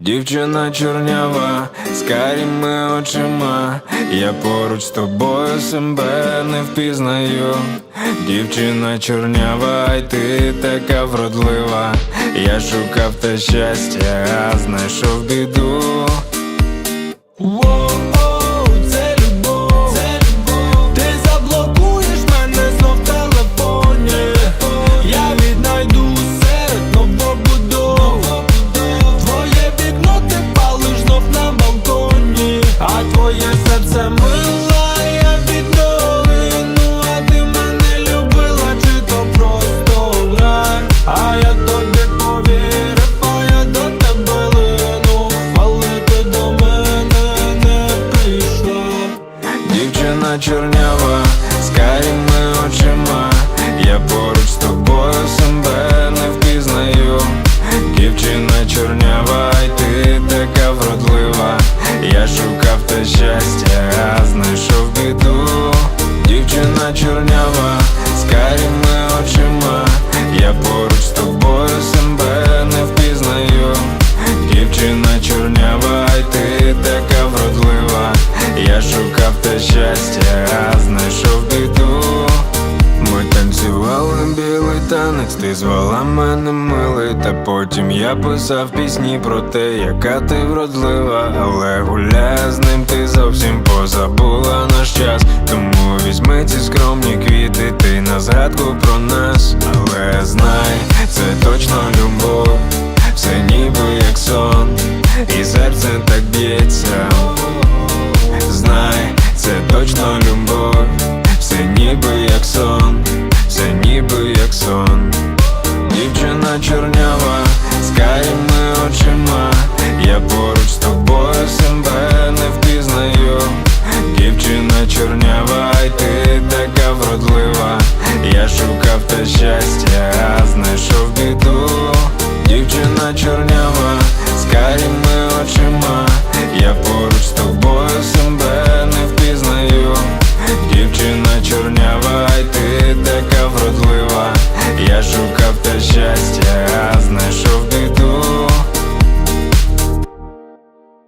Дівчина чорнява з каріми очима, я поруч з тобою себе не впізнаю. Дівчина чорнява, й ти така вродлива. Я шукав те щастя, а знайшов біду. Дівчина танець, ти звала мене милий, та потім я писав пісні про те, яка ти вродлива, але гуляя з ним ти зовсім позабула наш час. Тому візьми ці скромні квіти, ти на згадку про нас, але знай, це точно любов, все ніби як сон, і серце так б'ється. Я шукав те щастя, а знайшов біду.